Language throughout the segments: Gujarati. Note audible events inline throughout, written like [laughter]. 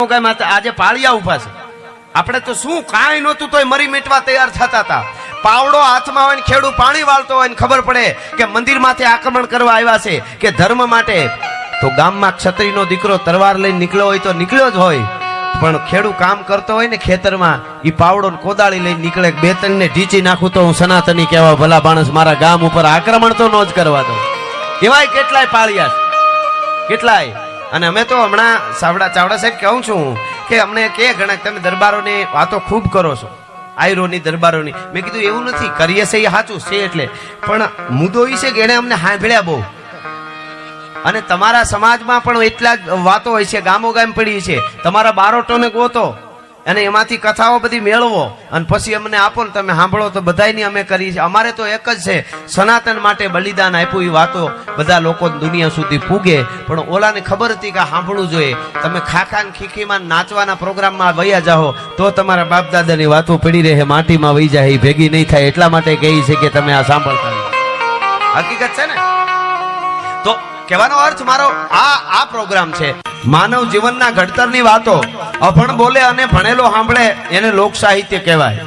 આજે પાળિયા ઊભા છે. આપણે તો શું, કાંઈ નહોતું તોય મરી મીટવા તૈયાર થતા હતા. પાવડો હાથમાં હોય ને ખેડૂત પાણી વાળતો હોય ને ખબર પડે કે મંદિરમાંથી આક્રમણ કરવા આવ્યા છે, કે ધર્મ માટે. તો ગામમાં ક્ષત્રિયનો દીકરો તરવાર લઈને નીકળ્યો હોય તો નીકળ્યો જ હોય. પણ ખેડૂ કામ કરતો હોય ને ખેતરમાં એ પાવડો કોદાળી લઈને નીકળે, બે ત્રણ ને ઢીચી નાખું તો હું સનાતની કહેવા ભલા માણસ મારા ગામ ઉપર આક્રમણ તો ન જ કરવા દો એવાય કેટલાય પાળિયા કેટલાય? અને અમે તો હમણાં સાવડા ચાવડા સાહેબ કહું છું કે અમને કે ઘણા તમે દરબારોની વાતો ખૂબ કરો છો. આયરોની, દરબારોની. મેં કીધું, એવું નથી, કરીએ છે એ સાચું છે એટલે. પણ મુદ્દો એ છે કે એણે અમને સાંભળ્યા બહુ. અને તમારા સમાજમાં પણ એટલા વાતો હોય છે, ગામો ગામ પડી છે. તમારા બારોટોને ગોતો. અને એમાંથી કથાઓ બધી મેળવો અને પછી અમને આપો ને તમે સાંભળો તો બધાયની અમે કરી છે અમારે તો એક જ છે, સનાતન માટે બલિદાન આપ્યું એ વાતો બધા લોકો દુનિયા સુધી પૂગે પણ ઓલાને ખબર હતી કે સાંભળવું જોઈએ. તમે ખાખા ને ખીખીમાં નાચવાના પ્રોગ્રામમાં વયા જાઓ, તો તમારા બાપ દાદાની વાતો પડી રહે, માટીમાં વહી જાય, એ ભેગી નહીં થાય. એટલા માટે કહે છે કે તમે આ સાંભળતા હકીકત છે ને? કહેવાનો અર્થ મારો આ આ પ્રોગ્રામ છે. માનવ જીવનના ઘડતરની વાતો. અભણ બોલે અને ભણેલો સાંભળે એને લોક સાહિત્ય કહેવાય.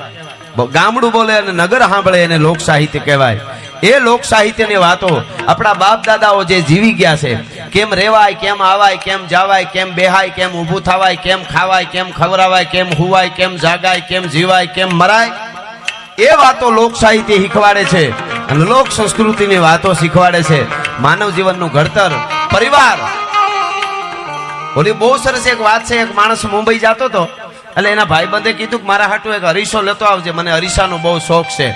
ગામડું બોલે અને નગર સાંભળે એને લોક સાહિત્ય કહેવાય. એ લોક સાહિત્યની વાતો આપણા બાપ દાદાઓ જે જીવી ગયા છે. કેમ રેવાય, કેમ આવાય, કેમ જાવાય, કેમ બેહાય, કેમ ઊભું થવાય, કેમ ખાવાય, કેમ ખવરાવાય, કેમ હુવાય, કેમ જાગાય, કેમ જીવાય, કેમ મરાય. એ વાતો લોક સાહિત્ય શીખવાડે છે. અને લોક સંસ્કૃતિની વાતો શીખવાડે છે. માનવ જીવનનું ઘડતર, પરિવાર. ઓલી બહુ સરસ એક વાત છે, એક માણસ મુંબઈ જતો હતો, એટલે એના ભાઈબંધે કીધું કે મારા હાટુ એક અરીસો લેતો આવજે, મને અરીસાનો બહુ શોખ છે.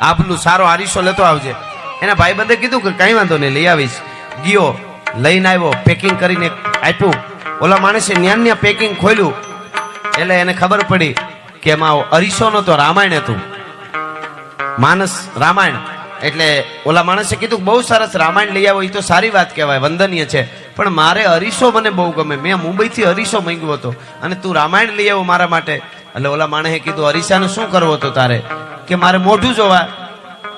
આપનું સારો અરીસો લેતો આવજે. એના ભાઈબંધે કીધું કે કંઈ વાંધો નહીં, લઈ આવીશ. ગયો, લઈને આવ્યો પેકિંગ કરીને આપ્યું. ઓલા માણસે ન્યાન ન્યા પેકિંગ ખોલ્યું. એટલે એને ખબર પડી કે એમાં અરીસો નતો રામાયણ હતું. માનસ રામાયણ. એટલે ઓલા માણસે કીધું બહુ સરસ રામાયણ લઈ આવો એ તો સારી વાત કહેવાય, વંદનીય છે. પણ મારે અરીસો મને બહુ ગમે. મેં મુંબઈથી અરીસો માંગ્યો હતો. અને તું રામાયણ લઈ આવો મારા માટે. એટલે ઓલા માણસે કીધું, અરીસાનું શું કરવું હતું તારે? કે મારે મોઢું જોવા.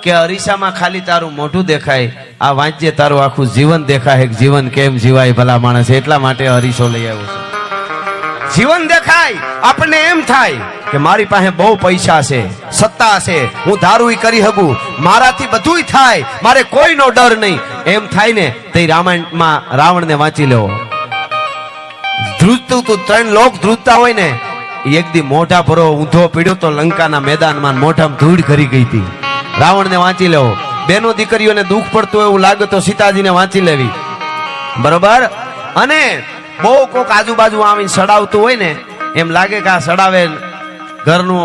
કે અરીસામાં ખાલી તારું મોઢું દેખાય, આ વાંચે તારું આખું જીવન દેખાય જીવન કેમ જીવાય ભલા માણસ. એટલા માટે અરીસો લઈ આવ્યો છું. જીવન દેખાય, આપણને એમ થાય કે મારી પાસે બહુ પૈસા છે, સત્તા છે, હું ધારું કરી શકું, મારાથી બધુંય થાય, મારે કોઈનો ડર નહીં. એમ થાય ને તે રામાયણમાં રાવણને વાંચી લેવો ધ્રુજતું તું ત્રણ લોક ધ્રુજતા હોય ને, એક દી મોઢા ભરો ઊંધો પીડ્યો તો લંકાના મેદાનમાં મોઢામાં ધૂળ કરી ગઈ હતી. રાવણને વાંચી લેવો બેનો દીકરીઓને દુઃખ પડતું એવું લાગે તો સીતાજીને વાંચી લેવી. બરોબર? અને બહુ કોક આજુબાજુ આવીને સડાવતું હોય ને, એમ લાગે કે આ સડાવે ઘરનું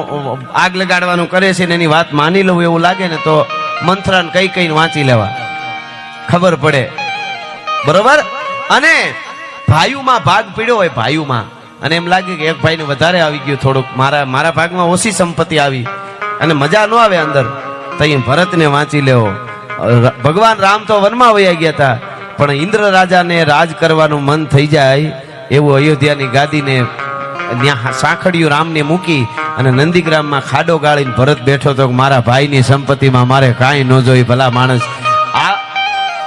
આગ લગાડવાનું કરે છે ને એની વાત માની લઉં એવું લાગે ને તો મંત્રન કઈ કઈ વાંચી લેવા. ખબર પડે. બરોબર? અને ભાયુમાં ભાગ પીડ્યો હોય ભાયુમાં, અને એમ લાગે કે એક ભાઈને વધારે આવી ગયું થોડુંક. મારા મારા ભાગમાં ઓછી સંપત્તિ આવી, અને મજા ન આવે અંદર. તો અહીં ભરતને વાંચી લેવો. ભગવાન રામ તો વનમાં વયા ગયા હતા. પણ ઇન્દ્ર રાજાને રાજ કરવાનું મન થઈ જાય એવું અયોધ્યાની ગાદીને ત્યાં સાંખડિયું રામને મૂકી અને નંદીગ્રામમાં ખાડો ગાળીને ભરત બેઠો તો મારા ભાઈની સંપત્તિમાં મારે કાંઈ ન જોઈ ભલા માણસ. આ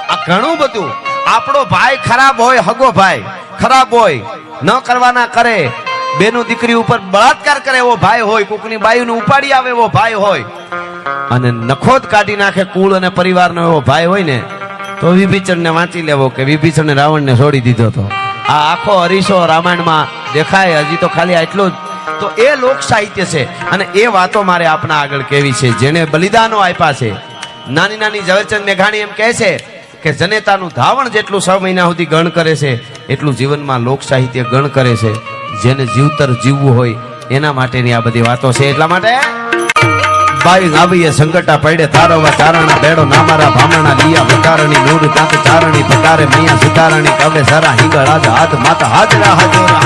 આ ઘણું બધું. આપણો ભાઈ ખરાબ હોય, હગો ભાઈ. ખરાબ હોય. ન કરવાના કરે. બેનું દીકરી ઉપર બળાત્કાર કરે એવો ભાઈ હોય, કોકની બાયુને ઉપાડી આવે એવો ભાઈ હોય. અને નખોદ કાઢી નાખે કુળ અને પરિવારનો એવો ભાઈ હોય ને તો વિભીચરને વાંચી લેવો કે વિભીચરને રાવણને છોડી દીધો હતો આ આખો અરીસો રામાયણમાં દેખાય, હજી તો ખાલી આટલું જ. તો એ લોક સાહિત્ય છે અને એ વાતો મારે આપના આગળ કેવી છે જેને બલિદાનો આપ્યા છે. નાની નાની ઝવેરચંદ મેઘાણી એમ કહે છે કે જનેતાનું ધાવણ જેટલું છ મહિના સુધી ગણ કરે છે, એટલું જીવનમાં લોક સાહિત્ય ગણ કરે છે. જેને જીવતર જીવવું હોય, એના માટેની આ બધી વાતો છે. એટલા માટે બાઈ આવીએ સંગટા પડે, તારવા ચારણા બેડો, નામારા ભામણા, લિયા ભકારણી, નૂર તાત ચારણી, ભકારે મૈયા સુતારણી કવે સારા હિંગળ, આજ હાથ માતા હાજરા હાજરા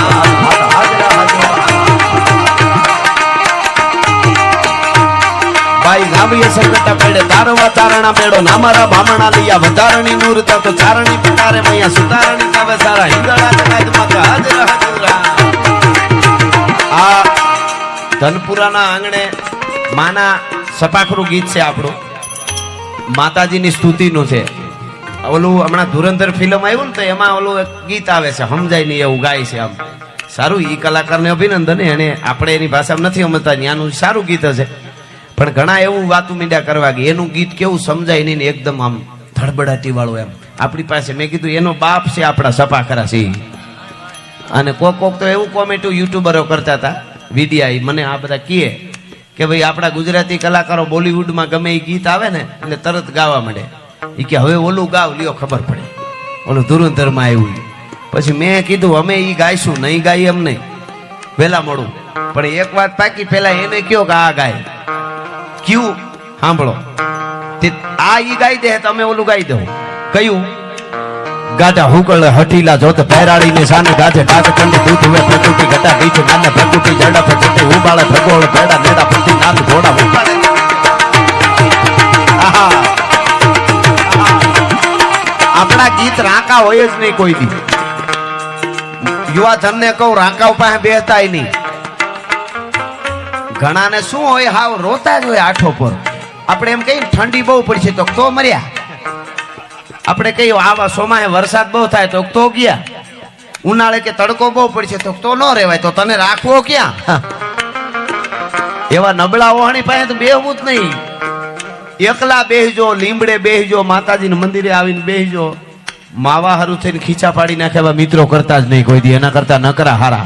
બાઈ ગાવીએ સંકટા પડે, તારવા ચારણા બેડો, નામારા ભામણા, લીયા વધારણી નૂર તાત ચારણી, ભકારે મૈયા સુતારણી કવે સરા હિંગળ, આજ હાથ માતા હાજરા હાજરા. આ ધનપુરાના આંગણે માના સપાખરું ગીત છે આપણું. માતાજીની સ્તુતિનું છે. ઓલું હમણાં ધુરંધર ફિલ્મ આવ્યું ને તો એમાં ઓલું એક ગીત આવે છે, સમજાય નહીં એવું ગાય છે આમ. સારું એ કલાકારને અભિનંદન, એને આપણે એની ભાષામાં નથી સમજતા ત્યાંનું સારું ગીત હશે. પણ ઘણા એવું વાતું મીંડ્યા કરવા કે એનું ગીત કેવું સમજાય નહીં ને એકદમ આમ ધડબડાટી વાળું એમ. આપણી પાસે મેં કીધું, એનો બાપ છે આપણા સપાખરા સિંહ. અને કોક કોક તો એવું કોમેન્ટ યુટ્યુબરો કરતા હતા વિડિયા મને આ બધા કહે. કે ભાઈ, આપણા ગુજરાતી કલાકારો બોલિવૂડમાં ગમે એ ગીત આવે ને એટલે તરત ગાવા માંડે. એ કે, હવે ઓલું ગાવ, લ્યો, ખબર પડે. ઓલું ધુરંધરમાં આવ્યું પછી મેં કીધું, અમે એ ગાઈશું, નહીં ગાઈ એમ નહીં. વહેલા મળું પણ એક વાત પાકી, પેલા એને કયો કે આ ગાય. કયું? સાંભળો. આ ઈ ગાઈ દે તમે ઓલું ગાઈ દો કયું? ગાઢા હુકળ હઠીલા જોત પહેરાડીને સાને ગાજે ડાક કંડ દૂધ હવે પ્રકૃતિ ઘટા બીચ નાના પ્રકૃતિ જડા પ્રકૃતિ ઉબાળે ભગોળ ભેડા નેડા પ્રતિ નાથ ઘોડા ઉબાળે આપણા ગીત રાંકા હોય જ નહીં કોઈ દી. યુવાધનને કહું, રાંકા પાસે બેસતાય નહીં. ઘણાને શું હોય, હાવ રોતા જ હોય આઠો પર. આપણે એમ કહીએ ઠંડી બહુ પડશે તો તો મર્યા. આપણે કહીએ આવા સોમાએ વરસાદ બહુ થાય તો તો ગયા. ઉનાળે કે તડકો બહુ પડશે તો તો ન રહેવાય, તો તને રાખવો ક્યાં? એવા નબળા ઓહણી પાસે તો બેહવું જ નહીં. એકલા બેહજો લીમડે બેહજો, માતાજીને મંદિરે આવીને બેહજો. માવા હારું થઈને ખીચા પાડી નાખે એવા મિત્રો કરતા જ નહીં કોઈ દી, એના કરતા નકરા હારા.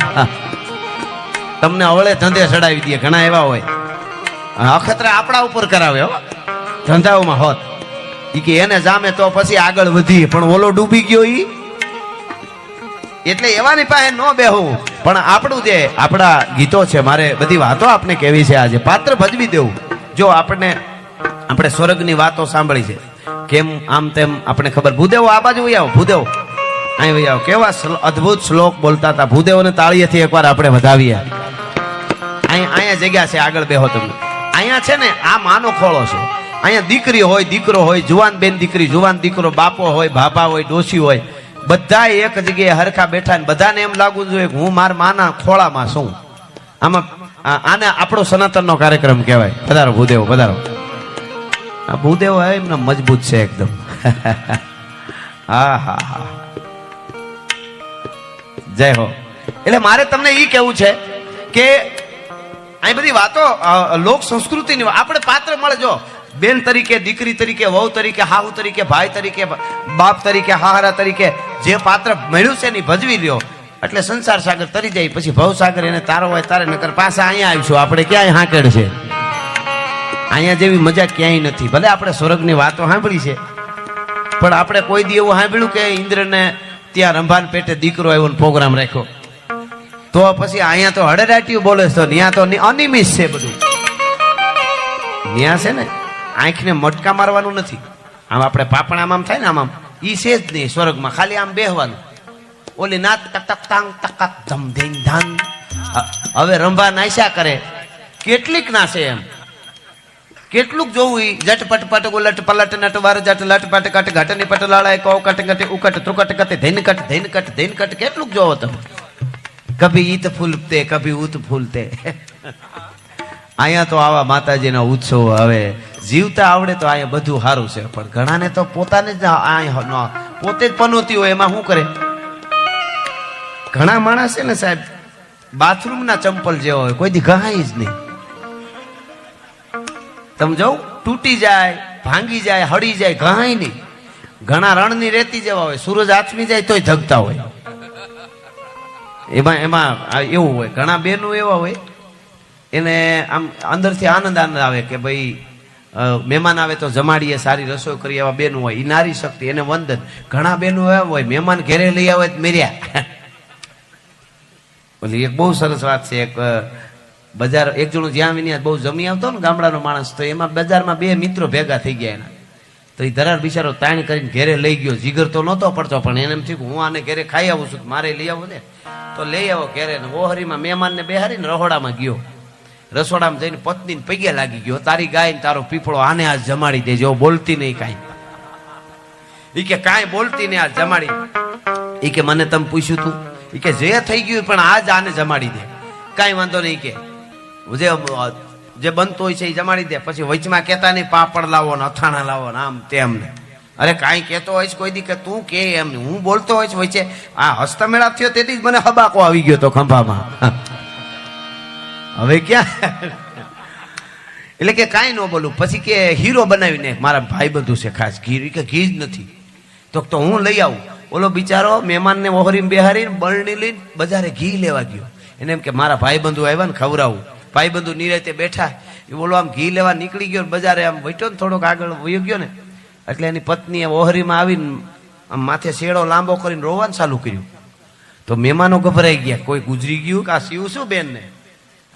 તમને અવળે ધંધે ચડાવી દે ઘણા એવા હોય. અખતરા આપણા ઉપર કરાવે હો. ધંધાઓમાં હોત. કે એને જામે તો પછી આગળ વધીએ પણ ઓલો ડૂબી ગયો ઈ. એટલે એવાની પાસે ન બેહવું પણ આપણું જે આપણા ગીતો છે, મારે બધી વાતો આપને કેવી છે આજે. પાત્ર ભજવી દેવું. જો આપણને, આપણે સ્વર્ગની વાતો સાંભળી છે. કેમ આમ તેમ આપણે ખબર. ભૂદેવો, આ બાજુ આવો, ભૂદેવો. અહીં વહી આવો. કેવા અદ્ભુત શ્લોક બોલતા હતા. ભૂદેવોને તાળીએથી એકવાર આપણે વધાવીએ. અહીંયા અહીંયા જગ્યા છે, આગળ બેહો તમે. અહીંયા છે ને, આ માનો ખોળો છે. અહીંયા દીકરી હોય, દીકરો હોય, જુવાન બેન દીકરી, જુવાન દીકરો, બાપો હોય બાપા હોય ડોસી હોય બધા એક જગ્યાએ હરખા બેઠા ને બધાને એમ લાગવું જોઈએ હું મારા માના ખોળામાં છું. આમાં આને આપણો સનાતનનો કાર્યક્રમ કહેવાય. પધારો ભૂદેવ, પધારો. આ ભૂદેવ એમના મજબૂત છે એકદમ. [laughs] હા હા હા. જય હો. એટલે મારે તમને એ કેવું છે કે અહીં બધી વાતો લોક સંસ્કૃતિની આપણે પાત્ર મળે જો. બેન તરીકે, દીકરી તરીકે, વહુ તરીકે હાઉ તરીકે, ભાઈ તરીકે, બાપ તરીકે, હાહરા તરીકે જે પાત્ર મળ્યું છે એની ભજવી લ્યો. એટલે સંસાર સાગર તરી જાય, પછી ભવસાગર એને તારો હોય તારે, નકર પાછા અહીંયા આવીશું. આપણે ક્યાંય હાંકેડ છે? અહીંયા જેવી મજા ક્યાંય નથી. ભલે આપણે સ્વર્ગની વાતો સાંભળી છે, પણ આપણે કોઈ દી એવું સાંભળ્યું કે ઇન્દ્રને ત્યાં રંભાન પેટે દીકરો આવ્યો પ્રોગ્રામ રાખ્યો? તો પછી અહીંયા તો હડેરાટીયું બોલે છે ત્યાં તો અનિમિષ છે બધું. ત્યાં છે ને? આંખને મટકા મારવાનું નથી. આમ આપણે પાપણામાં આમ થાય ને આમ ઈ છે જ નહીં, સ્વર્ગમાં ખાલી આમ બેહવાનું. ઓલી નાત ટક તાંગ ટક ધમ ધીંગ ધાન. હવે રંભા નાસ્યા કરે. કેટલીક નાશે એમ. કેટલુંક જોવું ઈ જટ પટ ઉલટ પલટ નટ વાર જટ લટ પટ કટ ઘટની પટ લાળાય કો કટ કટ ઉકટ ત્રુકટ કટ ધૈન કટ ધૈન કટ ધૈન કટ. કેટલુંક જોવો તમે. કભી ઈત ફૂલતે, કભી ઉત ફૂલતે. [laughs] અહીંયા તો આવા માતાજીના ઉત્સવ હવે જીવતા આવડે તો અહીંયા બધું સારું છે, પણ ઘણાને તો પોતાને જ પોતે જ પનોતી હોય એમાં શું કરે? ઘણા માણસ છે ને સાહેબ, બાથરૂમના ચંપલ જેવા હોય, કોઈ દી ગહાય જ નહીં. તમે જોઉં તૂટી જાય, ભાંગી જાય, હળી જાય ગહાય નહીં. ઘણા રણની રેતી જેવા હોય, સૂરજ આથમી જાય તોય ધગતા હોય. એમાં એમાં એવું હોય, ઘણા બેનો એવા હોય, એને આમ અંદરથી આનંદ આનંદ આવે કે ભાઈ મહેમાન આવે તો જમાડીએ, સારી રસોઈ કરી એવા બેનો હોય એ નારી શક્તિ, એને વંદન. ઘણા બેનો એવા હોય, મહેમાન ઘેરે લઈ આવે તો મેર્યા. [laughs] ઓલી એક બહુ સરસ વાત છે, એક બજાર, એક જણો જ્યાં વિની બહુ જમી આવતો ને ગામડાનો માણસ, તો એમાં બજારમાં બે મિત્રો ભેગા થઈ ગયા એના. તો એ ધરાર બિચારો તાણ કરીને ઘેરે લઈ ગયો, જીગર તો નહોતો પડતો, પણ એને એમ થયું હું આને ઘેરે ખાઈ આવું છું મારે લઈ આવું ને તો લઈ આવો ઘેરે ઓહરીમાં મહેમાનને બેહારીને રહોડામાં ગયો. રસોડામાં જઈને પત્ની પગે લાગી ગયો. તારી ગાય તારો પીપળો આને આજ જમાડી દેજો બોલતી નહીં કાંઈ. ઈ કે કાંઈ બોલતી નહીં, આજ જમાડી ઈ કે મને તમે પૂછ્યું તું, ઈ કે જે થઈ ગયું પણ આજ આને જમાડી દે. કાંઈ વાંધો નહીં કે. જે જે બનતું હોય છે એ જમાડી દે. પછી વચમાં કહેતા નહીં, પાપડ લાવો ને અથાણા લાવો ને આમ તેમ ને. અરે કાંઈ કહેતો છે કોઈ દી કે તું કે એમ. હું બોલતો હોય છે વચ્ચે. આ હસ્તમેળાપ થયો તેથી જ મને હબાકો આવી ગયો તો ખંભામાં. હવે ક્યાં? એટલે કે કાંઈ ન બોલું. પછી કે હીરો બનાવીને મારા ભાઈ બધું છે ખાસ. ઘી કે ઘી જ નથી. તો તો હું લઈ આવું. ઓલો બિચારો મહેમાનને ઓહરીને બેહારીને બરણી લઈને બજારે ઘી લેવા ગયો. એને એમ કે મારા ભાઈ બંધુ આવ્યા ને ખવડાવું. ભાઈ બંધુ નિરાતે બેઠા. એ બોલો, આમ ઘી લેવા નીકળી ગયો બજારે આમ વચ્યો ને થોડોક આગળ વયો ગયો ને. એટલે એની પત્નીએ ઓહરીમાં આવીને આમ માથે શેડો લાંબો કરીને રોવાનું ચાલુ કર્યું. તો મહેમાનો ગભરાઈ ગયા. કોઈ ગુજરી ગયું કે આ સીવું શું બેન ને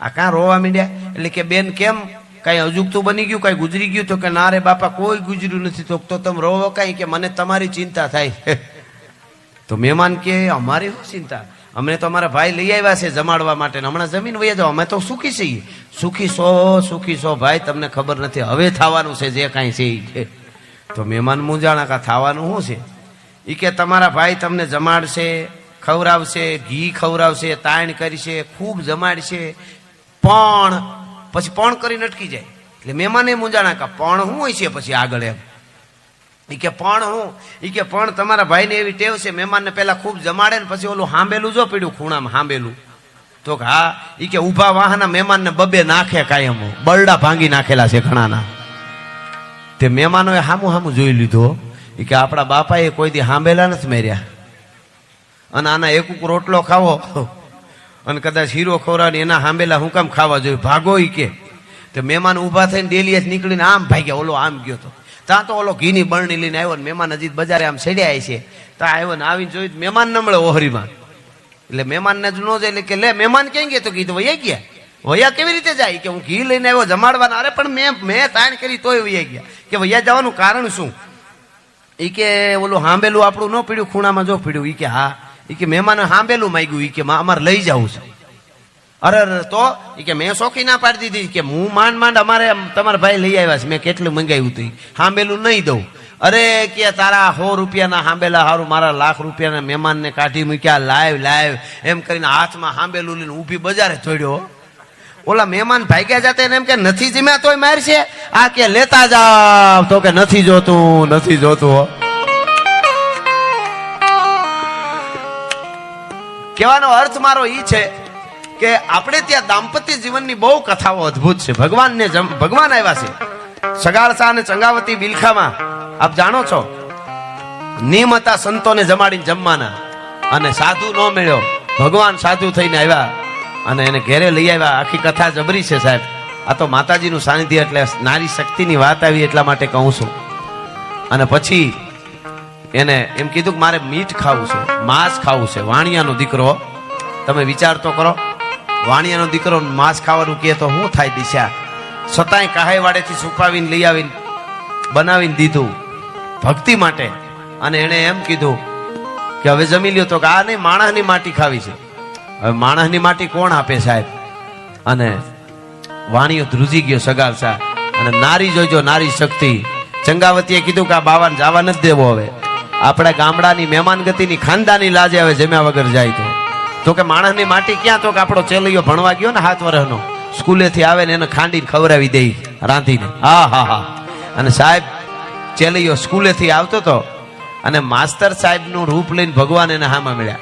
આ કાં રોવા માંડ્યા? એટલે કે બેન કેમ? કાંઈ અજુગતું બની ગયું, કાંઈ ગુજરી ગયું? તો કે ના રે બાપા, કોઈ ગુજર્યું નથી. તો તો તમે રોવો કાંઈ કે મને તમારી ચિંતા થાય. [laughs] તો મહેમાન કે, અમારી શું ચિંતા? અમને તો અમારા ભાઈ લઈ આવ્યા છે જમાડવા માટે હમણાં જમીન વહી જાઓ. અમે તો સુખી છીએ. સુખી સો સુખી સો ભાઈ, તમને ખબર નથી. હવે થવાનું છે જે કાંઈ છે એ છે [laughs] તો મહેમાન મૂંઝાણા કા થવાનું શું છે? એ કે તમારા ભાઈ તમને જમાડશે, ખવડાવશે, ઘી ખવડાવશે, તાણ કરશે, ખૂબ જમાડશે પણ, પછી પણ કરીને અટકી જાય. એટલે મહેમાને મૂંઝાણા કા પણ શું હોય છે પછી આગળ એમ. ઈ કે પણ હું, ઈ કે પણ તમારા ભાઈને એવી ટેવ છે, મહેમાનને પહેલાં ખૂબ જમાડે ને પછી ઓલું હાંબેલું જો પીડ્યું, ખૂણામાં હાંબેલું. તો કે હા, ઈ કે ઊભા વાહના મહેમાનને બબે નાખે કાયમ. બરડા ભાંગી નાખેલા છે ઘણાના. તે મહેમાનોએ હામું હામું જોઈ લીધો ઈ કે આપણા બાપાએ કોઈ દી હાંબેલા નથી મેર્યા. અને આના એક રોટલો ખાવો. અને કદાચ હીરો ખવડાવીને એના હાંબેલા હું કામ ખાવા જોઈએ. ભાગો ઈ કે. તો મહેમાન ઊભા થઈને ડેલીએ નીકળીને આમ ભાગ્યા. ઓલો આમ ગયો તો. ત્યાં તો ઓલો ઘીની બરણી લઈને આવ્યો ને મહેમાન હજી બજારે આમ સડ્યા છે. ત્યાં આવ્યો ને આવીને જોયું મહેમાન ન મળે ઓહરીમાં. એટલે મહેમાનને જ ન જાય, એટલે કે લે મહેમાન ક્યાં ગયા તો કીધું, વૈયા ગયા? વૈયા કેવી રીતે જાય? કે, હું ઘી લઈને આવ્યો, જમાડવાના. અરે, પણ મેં મેં તાણ કરી તોય વૈયા ગયા. કે વૈયા જવાનું કારણ શું? એ કે, ઓલું હાંબેલું આપણું ન પીડ્યું, ખૂણામાં જો પીડ્યું. ઈ કે, હા. ઈ કે મહેમાને સાંભેલું માંગ્યું એ કે અમારે લઈ જવું છે. અરે તો? ઈ કે મેં શોખી ના પાડી દીધી. કે હું માંડ માંડ અમારે તમારા ભાઈ લઈ આવ્યા છે. મેં કેટલું મંગાવ્યું હતું સાંભેલું નહીં દઉં. અરે, કે તારા સો રૂપિયાના હાંબેલા સારું મારા લાખ રૂપિયાના મહેમાનને કાઢી મૂક્યા, લાઈવ લાઈવ. એમ કરીને હાથમાં હાંબેલું લઈને ઊભી બજારે થોડ્યો ઓલા મહેમાન ભાગ્યા જાતે એમ કે, નથી જીમ્યા તોય મારશે? આ કે લેતા જાવ. તો કે, નથી જોતું નથી જોતું. કહેવાનો અર્થ મારો એ છે કે આપણે ત્યાં દાંપત્ય જીવનની બહુ કથાઓ અદ્ભુત છે. ભગવાનને ભગવાન આવ્યા છે. સગાળસા અને ચંગાવતી બિલખામાં, આપ જાણો છો નિયમ હતા સંતોને જમાડીને જમવાના અને સાધુ ન મળ્યો. ભગવાન સાધુ થઈને આવ્યા અને એને ઘેરે લઈ આવ્યા. આખી કથા જબરી છે સાહેબ. આ તો માતાજીનું સાનિધ્ય એટલે નારી શક્તિની વાત આવી એટલા માટે કહું છું. અને પછી એને એમ કીધું કે મારે મીઠ ખાવું છે, માંસ ખાવું છે, વાણિયાનો દીકરો, તમે વિચાર તો કરો, વાણિયાનો દીકરો માંસ ખાવાનું કહે તો શું થાય દિશા? છતાંય કાહાઈ વાડેથી સુકાવીને લઈ આવીને બનાવીને દીધું ભક્તિ માટે. અને એણે એમ કીધું કે હવે જમી લ્યો તો કે આ નહીં, માણસની માટી ખાવી છે. હવે માણસની માટી કોણ આપે સાહેબ? અને વાણીઓ ધ્રુજી ગયો સગાવસા અને નારી જોજો, નારી શક્તિ. ચંગાવતીએ કીધું કે આ બાવાને જવા નથી દેવો હવે. આપણા ગામડાની મહેમાનગતિની ખાનદાની લાજે હવે જમ્યા વગર જાય તો. તો કે માણસની માટી ક્યાં તો કે આપણો ચેલૈયો ભણવા ગયો ને હાથ વર્ષનો. સ્કૂલેથી આવે ને એને ખાંડીને ખવડાવી દઈ રાંધીને. હા હા હા. અને સાહેબ, ચેલૈયો સ્કૂલેથી આવતો તો અને માસ્તર સાહેબનું રૂપ લઈને ભગવાન એને હામાં મળ્યા.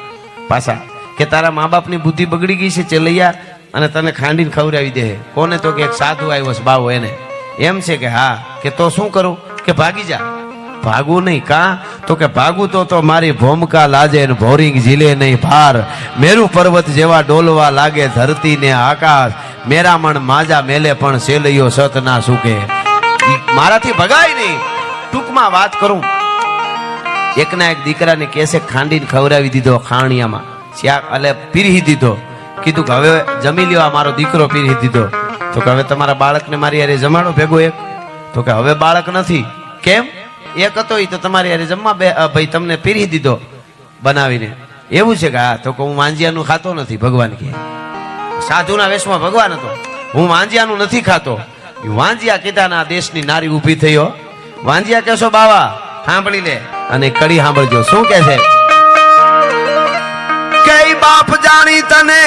પાછા કે તારા મા બાપની બુદ્ધિ બગડી ગઈ છે ચેલૈયા અને તને ખાંડીને ખવડાવી દે. કોને તો કે એક સાધુ આવ્યો છે બાવો એને. એમ છે કે હા, કે તો શું કરું? કે ભાગી જા. ભાગવું નહીં, કા? તો કે ભાગું તો તો મારી ભૂમકા લાજે ને ભોરિંગ ઝીલે નહીં, ભાર. મેરુ પર્વત જેવા ડોલવા લાગે ધરતી ને આકાશ. મેરામણ માજા મેલે પણ સેલૈયો સત ના સુકે. મારાથી ભગાય નહીં. ટૂંકમાં વાત કરું. એકના એક દીકરાને કેસે ખાંડીને ખવડાવી દીધો ખાણિયામાં. શાક એટલે પીરહી દીધો. કીધું કે હવે જમી લ્યો આ મારો દીકરો પીરી દીધો. તો કે હવે તમારા બાળકને મારી યારે જમાડો ભેગો એક. તો કે હવે બાળક નથી. કેમ? એક હતો એ તો તમારે યારે જમવા બે ભાઈ તમને પીરી દીધો બનાવીને. એવું છે કે હા તો હું વાંજિયાનું ખાતો નથી, ભગવાન કે સાધુના વેશમાં ભગવાન હતો. હું વાંજિયાનું નથી ખાતો. વાંજિયા કીધાના દેશની નારી ઊભી થયો વાંજિયા કેશો બાવા, સાંભળી લે. અને કડી સાંભળજો. શું કે છે? કઈ બાપ જાણી તને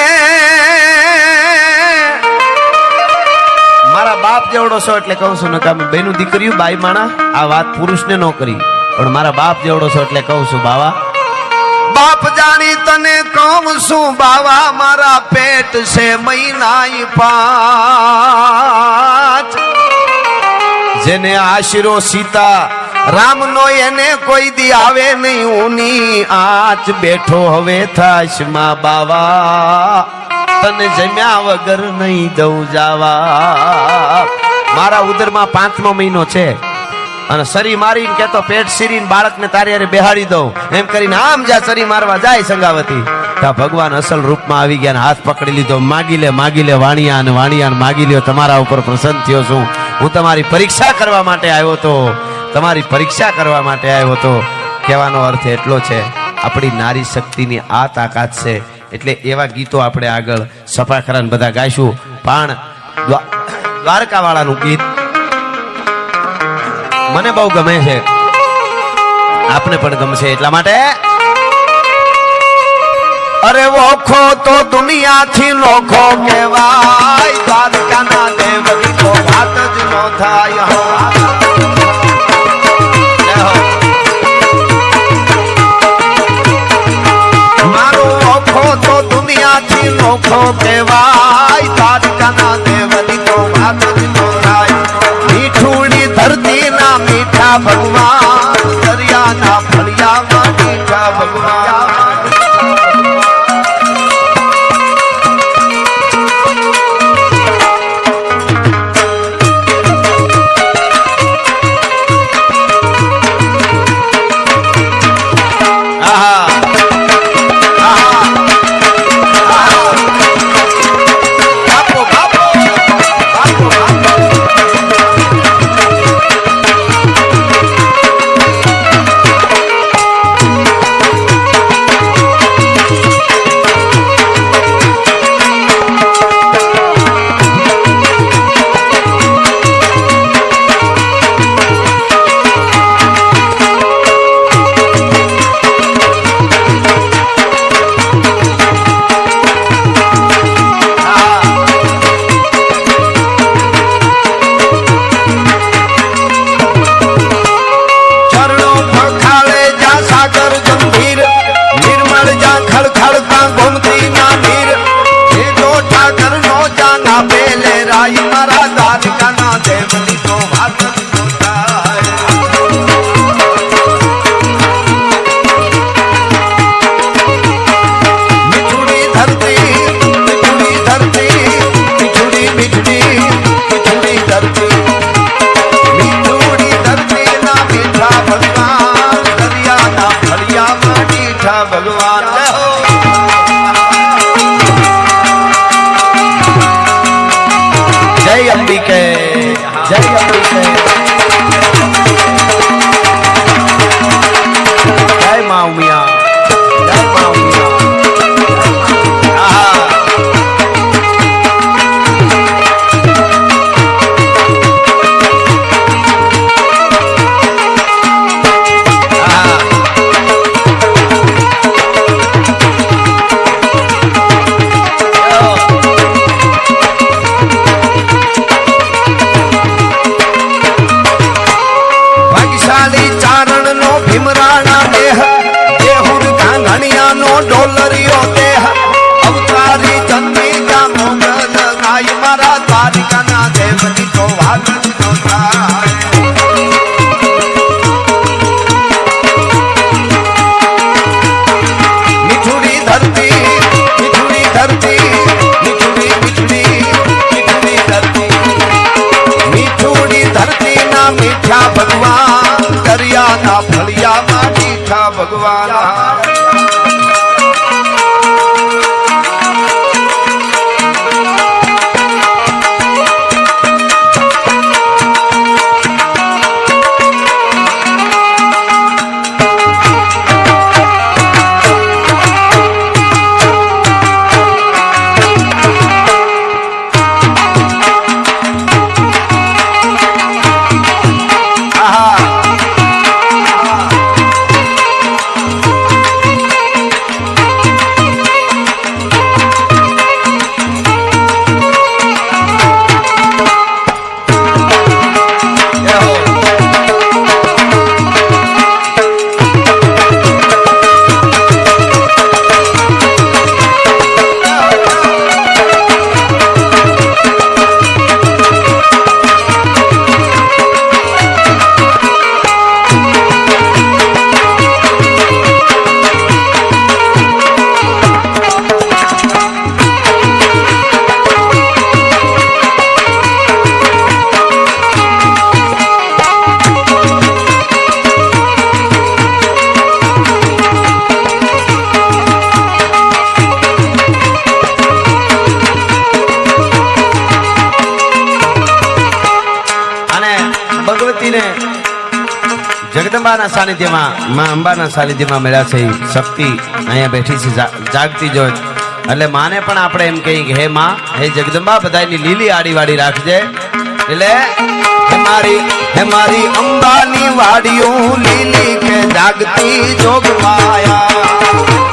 મારા બાપ જેવડો છો એટલે કહું છું નકા બેનું દીકરીયું, બાઈ માણા, આ વાત પુરુષને ન કરી. પણ મારા બાપ જેવડો છો એટલે કહું છું, બાવા, બાપ જાણી તને કહું છું, બાવા, મારા પેટ છે મહિના પાંચ. જેને આશરો સીતા, રામનો એને કોઈ દી આવે નહીં ઉની આચ બેઠો હવે થાશ, માં બાવા. તને જમ્યા વગર નહીં દઉં જાવા. મારા ઉદરમાં પાંચમો મહિનો છે. અને સરી મારીને કેતો પેટ સીરીને બાળકને તારી હારે બેહાડી દઉં. એમ કરીને આમ જા સરી મારવા જાય સંગાવતી તા ભગવાન અસલ રૂપમાં આવી ગયા ને હાથ પકડી લીધો. માગી લે માગી લે, વાણિયા અને વાણિયા ને માગી લ્યો. તમારા ઉપર પ્રસન્ન થયો છું. હું તમારી પરીક્ષા કરવા માટે આવ્યો તો તમારી પરીક્ષા કરવા માટે આવ્યો તો કહેવાનો અર્થ એટલો છે, આપણી નારી શક્તિની આ તાકાત છે એટલે એવા ગીતો આપણે આગળ સફાખરા ને બધા ગાઈશું. પણ દ્વારકા દ્વારકાવાળાનું ગીત મને બહુ ગમે છે. આપને પણ ગમશે એટલા માટે. અરે ઓખો તો દુનિયાથી લોખો કહેવાય. દ્વારકાના દેવની તો વાત જ ન થાય. ઓખો તો દુનિયાથી નોખો કહેવાય. દ્વારકાના દેવની તો વાત भॻवान અંબાના સાનિધ્યમાં, માં અંબાના સાનિધ્યમાં મળ્યા છે. શક્તિ અહીંયા બેઠી છે જાગતી જો એટલે માને પણ આપણે એમ કહીએ કે, હે માં, હે જગદંબા બધાની લીલી આડી વાડી રાખજે. એટલે, હે મારી હે મારી અંબાની વાડીઓ, લીલી કે જાગતી જોગમાયા.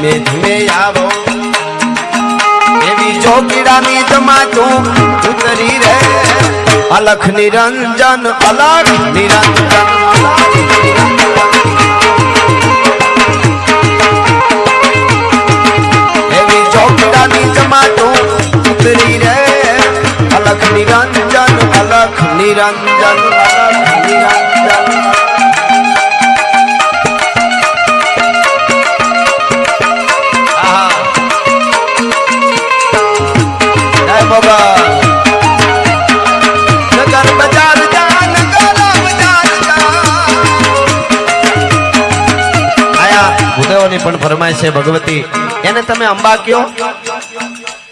ધીમે ધીમે આવો. એવી ચોકીડાની જમા તું ઉતરી રે અલખ નિરંજન અલખ નિરંજન ભૂદેવોની છે ભગવતી. એને તમે અંબા કયો?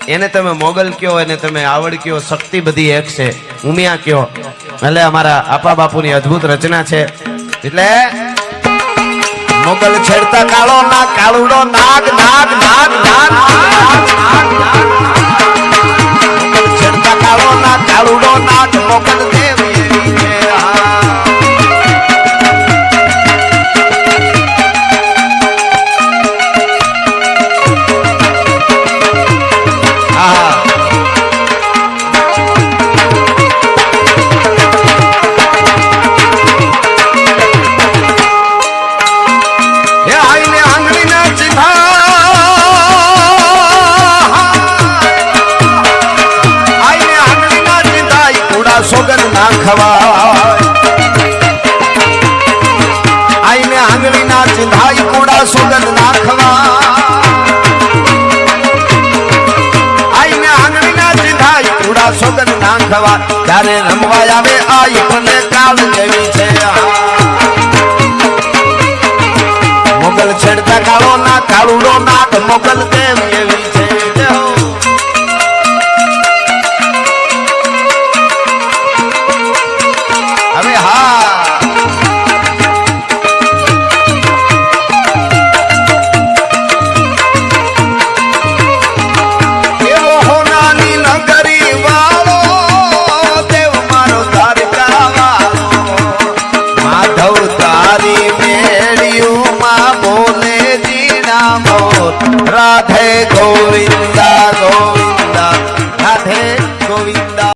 એને તમે મોગલ કયો? એને તમે આવડ કયો? શક્તિ બધી એક છે. ઉમિયા કયો? એટલે અમારા આપા બાપુની અદ્ભુત રચના છે. એટલે મોગલ છેડતા કાળો નાગ કાળુડો નાગ નાગ નાગ, નાગ. કુડા સોગન ના થવા ત્યારે રમવા આવે, આ ઈપને કાલ જેવી છે. મોગલ છેડતા કાળો ના કાળુડો નાક મોગલ કેમ એવી